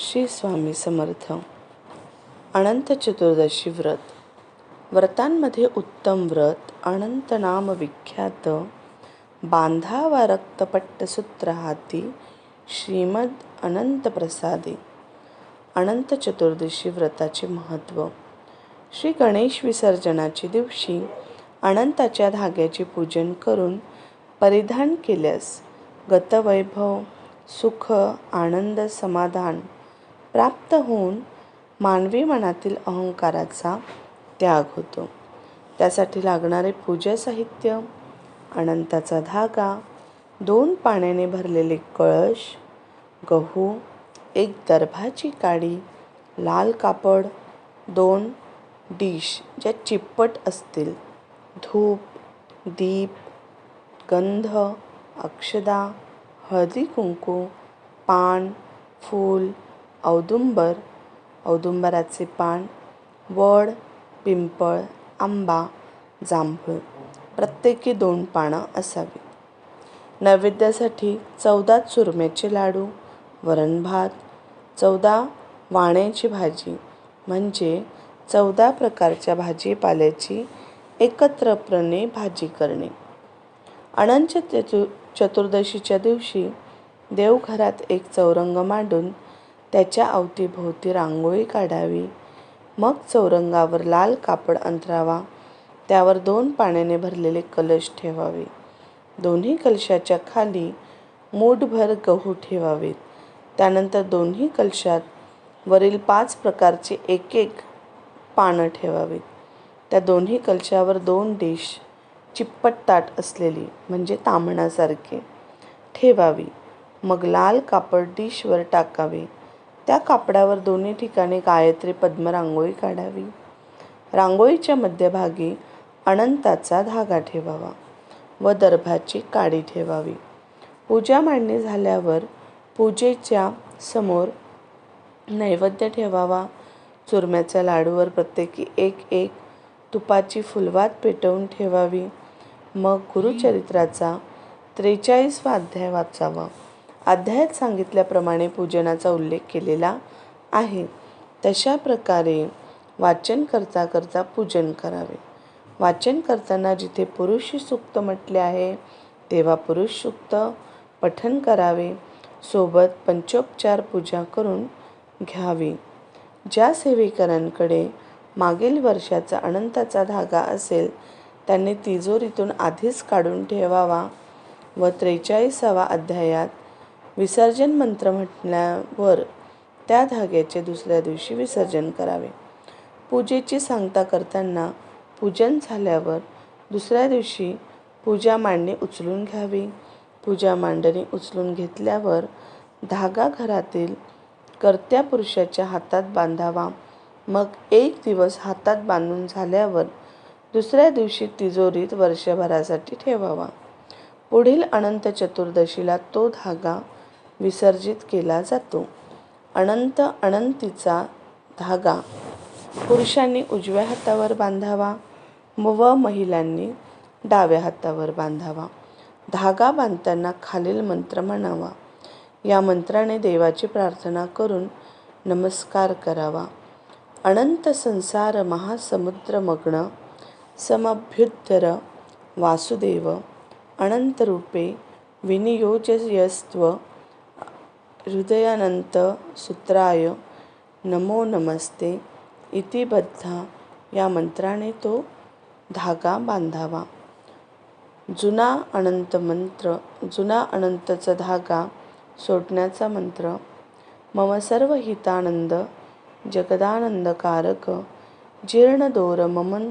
श्री स्वामी समर्थ. अनंत चतुर्दशी व्रत. व्रतांमध्ये उत्तम व्रत अनंत नाम विख्यात बांधावा रक्तपट्ट सूत्र हाती श्रीमद अनंत प्रसादे. अनंत चतुर्दशी व्रताचे महत्त्व श्री गणेश विसर्जनाच्या दिवशी अनंताच्या धाग्याचे पूजन करून परिधान केल्यास गतवैभव सुख आनंद समाधान प्राप्त होऊन मानवी मनातील अहंकाराचा त्याग होतो. त्यासाठी लागणारे पूजा साहित्य अनंताचा धागा दोन पाण्याने भरलेले कळश गहू एक दर्भाची काडी लाल कापड दोन डिश ज्या चिप्पट असतील. धूप दीप गंध अक्षदा हळदी कुंकू पान फूल औदुंबर औदुंबराचे पान वड पिंपळ आंबा जांभूळ प्रत्येकी दोन पानं असावी. नैवेद्यासाठी चौदा चुरम्याचे लाडू वरण भात चौदा वाण्याची भाजी म्हणजे चौदा प्रकारच्या भाजीपाल्याची एकत्रपणे भाजी करणे. अनंत चतु चतुर्दशीच्या दिवशी देवघरात एक चौरंग मांडून त्याच्या अवतीभोवती रांगोळी काढावी. मग चौरंगावर लाल कापड अंतरावा. त्यावर दोन पाण्याने भरलेले कलश ठेवावे. दोन्ही कलशाच्या खाली मूठभर गहू ठेवावेत. त्यानंतर दोन्ही कलशात वरील पाच प्रकारचे एक एक पानं ठेवावीत. त्या दोन्ही कलशावर दोन डिश चिप्पट ताट असलेली म्हणजे तांबणासारखे ठेवावी. मग लाल कापड डिशवर टाकावे. त्या कापडावर दोन्ही ठिकाणी गायत्री पद्म रांगोळी काढावी. रांगोळीच्या मध्यभागी अनंताचा धागा ठेवावा व दर्भाची काडी ठेवावी. पूजा मांडणी झाल्यावर पूजेच्या समोर नैवेद्य ठेवावा. चुरम्याच्या लाडूवर प्रत्येकी एक एक तुपाची फुलवात पेटवून ठेवावी. मग गुरुचरित्राचा त्रेचाळीसवा अध्याय वाचावा. अध्यायात सांगितल्याप्रमाणे पूजनाचा उल्लेख केलेला आहे. तशा प्रकारे वाचन करता करता पूजन करावे. वाचन करताना जिथे पुरुष सुक्त म्हटले आहे तेव्हा पुरुष सुक्त पठन करावे. सोबत पंचोपचार पूजा करून घ्यावी. ज्या सेवेकरांकडे मागील वर्षाचा अनंताचा धागा असेल त्यांनी तिजोरीतून आधीच काढून ठेवावा व त्रेचाळीसावा अध्यायात विसर्जन मंत्र म्हटल्यावर त्या धाग्याचे दुसऱ्या दिवशी विसर्जन करावे. पूजेची सांगता करताना पूजन झाल्यावर दुसऱ्या दिवशी पूजा मांडणी उचलून घ्यावी. पूजा मांडणी उचलून घेतल्यावर धागा घरातील कर्त्या पुरुषाच्या हातात बांधावा. मग एक दिवस हातात बांधून झाल्यावर दुसऱ्या दिवशी तिजोरीत वर्षभरासाठी ठेवावा. पुढील अनंत चतुर्दशीला तो धागा विसर्जित केला जातो. अनंत अनंतीचा धागा. पुरुषांनी उजव्या हातावर बांधावा व महिलांनी डाव्या हातावर बांधावा. धागा बांधताना खालील मंत्र म्हणावा. या मंत्राने देवाची प्रार्थना करून नमस्कार करावा. अनंत संसार महासमुद्र मग्न समभ्युत्तर वासुदेव अनंत रूपे विनियोजयस्त्व हृदयानंत सूत्राय नमो नमस्ते इति बद्धा. या मंत्राने तो धागा बांधावा. जुना अनंत मंत्र जुना अनंतचा धागा सोडण्याचा मंत्र मम सर्व हितानंद जगदानंदकारक जीर्णदोर ममन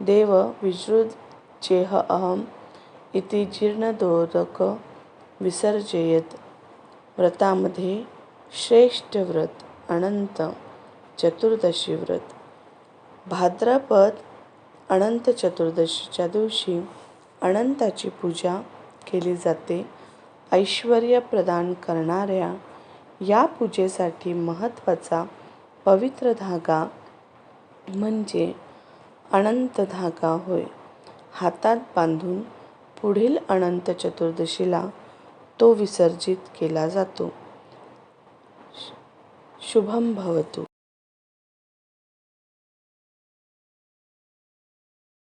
देव विजृजेह अहम इति जीर्णदोरक विसर्जयत. व्रतामध्ये श्रेष्ठ व्रत अनंत चतुर्दशी व्रत. भाद्रपद अनंत चतुर्दशीच्या दिवशी अनंताची पूजा केली जाते. ऐश्वर प्रदान करणाऱ्या या पूजेसाठी महत्त्वाचा पवित्र धागा म्हणजे अनंत धागा होय. हातात बांधून पुढील अनंत चतुर्दशीला तो विसर्जित केला जातो. शुभम भवतु.